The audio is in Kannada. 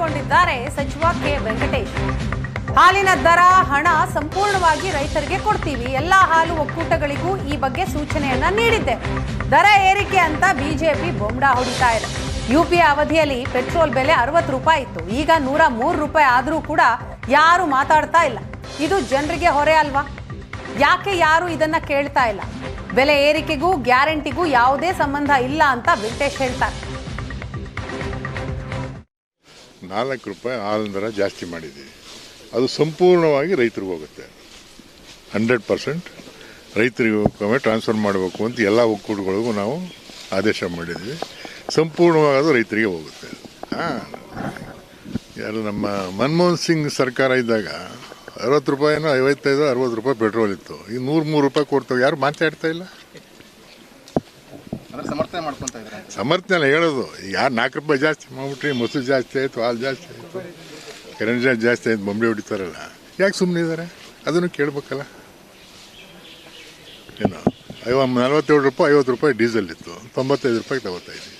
ಸಮರ್ಥಿಸಿಕೊಂಡಿದ್ದಾರೆ ಸಚಿವ ಕೆ ವೆಂಕಟೇಶ್. ಹಾಲಿನ ದರ, ಹಣ ಸಂಪೂರ್ಣವಾಗಿ ರೈತರಿಗೆ ಕೊಡ್ತೀವಿ. ಎಲ್ಲ ಹಾಲು ಒಕ್ಕೂಟಗಳಿಗೂ ಈ ಬಗ್ಗೆ ಸೂಚನೆಯನ್ನ ನೀಡಿದ್ದೆ. ದರ ಏರಿಕೆ ಅಂತ ಬಿಜೆಪಿ ಬೊಂಬಾ ಹೊಡಿತಾ ಇದೆ. ಯುಪಿಎ ಅವಧಿಯಲ್ಲಿ ಪೆಟ್ರೋಲ್ ಬೆಲೆ ಅರವತ್ತು ರೂಪಾಯಿ ಇತ್ತು. ಈಗ ನೂರ ಮೂರು ರೂಪಾಯಿ ಆದರೂ ಕೂಡ ಯಾರು ಮಾತಾಡ್ತಾ ಇಲ್ಲ. ಇದು ಜನರಿಗೆ ಹೊರೆ ಅಲ್ವಾ? ಯಾಕೆ ಯಾರು ಇದನ್ನ ಕೇಳ್ತಾ ಇಲ್ಲ? ಬೆಲೆ ಏರಿಕೆಗೂ ಗ್ಯಾರಂಟಿಗೂ ಯಾವುದೇ ಸಂಬಂಧ ಇಲ್ಲ ಅಂತ ವೆಂಕಟೇಶ್ ಹೇಳ್ತಾರೆ. ನಾಲ್ಕು ರೂಪಾಯಿ ಹಾಲಿನ ದರ ಜಾಸ್ತಿ ಮಾಡಿದ್ದೀವಿ. ಅದು ಸಂಪೂರ್ಣವಾಗಿ ರೈತರಿಗೆ ಹೋಗುತ್ತೆ. ಹಂಡ್ರೆಡ್ ಪರ್ಸೆಂಟ್ ರೈತರಿಗೆ ಟ್ರಾನ್ಸ್ಫರ್ ಮಾಡಬೇಕು ಅಂತ ಎಲ್ಲ ಒಕ್ಕೂಟಗಳಿಗೂ ನಾವು ಆದೇಶ ಮಾಡಿದ್ವಿ ಸಂಪೂರ್ಣವಾಗಿ ಅದು ರೈತರಿಗೆ ಹೋಗುತ್ತೆ. ಹಾಂ. ಯಾರು ನಮ್ಮ ಮನಮೋಹನ್ ಸಿಂಗ್ ಸರ್ಕಾರ ಇದ್ದಾಗ ಅರವತ್ತು ರೂಪಾಯಿನೋ ಐವತ್ತೈದು ಅರವತ್ತು ರೂಪಾಯಿ ಪೆಟ್ರೋಲ್ ಇತ್ತು. ಈಗ ನೂರು ಮೂರು ರೂಪಾಯಿ ಕೊಡ್ತೇವೆ. ಯಾರು ಮಾತಾಡ್ತಾ ಇಲ್ಲ? ಸಮರ್ಥನೆ ಅಲ್ಲ ಇದ್ದಾರೆ ಸಮರ್ಥನೆ ಹೇಳೋದು. ಈಗ ಯಾರು ನಾಲ್ಕು ರೂಪಾಯಿ ಜಾಸ್ತಿ ಮಾಡ್ಬಿಟ್ರಿ ಮೊಸರು ಜಾಸ್ತಿ ಆಯಿತು, ಹಾಲು ಜಾಸ್ತಿ ಆಯಿತು. ಕರೆಂಟ್ ಚಾರ್ಜ್ ಜಾಸ್ತಿ ಆಯ್ತು ಬೊಂಬೆ ಹೊಡಿತಾರಲ್ಲ. ಯಾಕೆ ಸುಮ್ಮನೆ ಇದ್ದಾರೆ ಅದನ್ನು ಕೇಳಬೇಕಲ್ಲ. ಏನು? ಐವ ನಲ್ವತ್ತೇಳು ರೂಪಾಯಿ, ಐವತ್ತು ರೂಪಾಯಿ ಡೀಸೆಲ್ ಇತ್ತು. ತೊಂಬತ್ತೈದು ರೂಪಾಯಿ ತಗೋತಾ ಇದ್ದೀವಿ